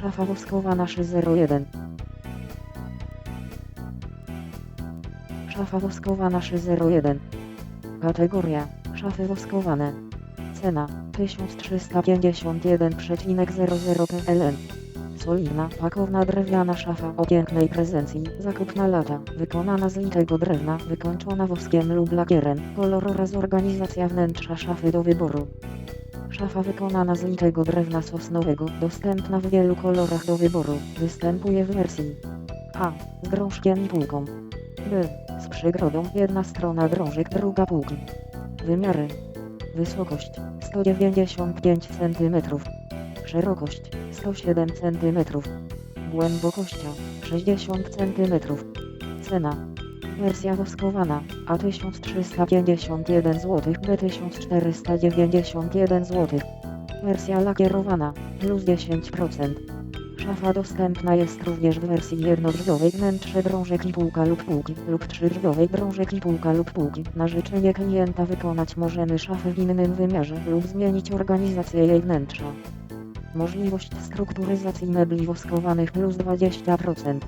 Szafa woskowana 301. Szafa woskowana 301. Kategoria szafy woskowane. Cena 1351,00 PLN. Solidna, pakowna drewniana szafa o pięknej prezencji, zakup na lata, wykonana z litego drewna, wykończona woskiem lub lakierem, kolor oraz organizacja wnętrza szafy do wyboru. Szafa wykonana z litego drewna sosnowego, dostępna w wielu kolorach do wyboru, występuje w wersji A. Z drążkiem i półką. B. Z przygrodą, jedna strona drążek, druga półki. Wymiary. Wysokość. 195 cm Szerokość. 107 cm Głębokość. 60 cm Cena Wersja woskowana A 1351 zł B 1491 zł Wersja lakierowana plus 10% Szafa dostępna jest również w wersji jednodrzwiowej wnętrze drążek i półka lub półki lub trzydrzwiowej drążek i półka lub półki. Na życzenie klienta wykonać możemy szafę w innym wymiarze lub zmienić organizację jej wnętrza. Możliwość strukturyzacji mebli woskowanych plus 20%.